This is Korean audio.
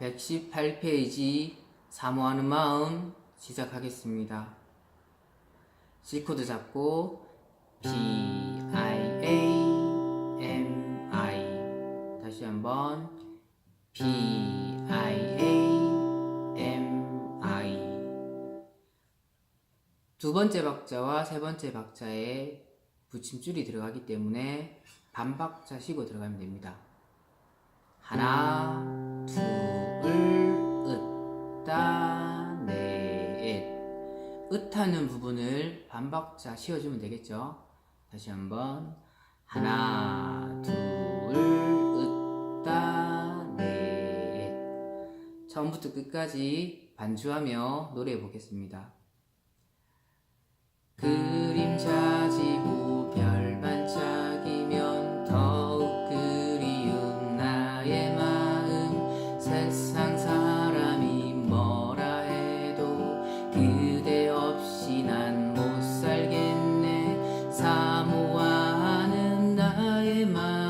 118페이지 사모하는 마음 시작하겠습니다. C코드 잡고 P I A M I 다시 한번 P I A M I 두 번째 박자와 세 번째 박자에 붙임줄이 들어가기 때문에 반박자 쉬고 들어가면 됩니다. 하나, 으타는 부분을 반박자 씌워주면 되겠죠? 다시 한번. 하나, 둘, 으, 따, 넷. 처음부터 끝까지 반주하며 노래해 보겠습니다. tema.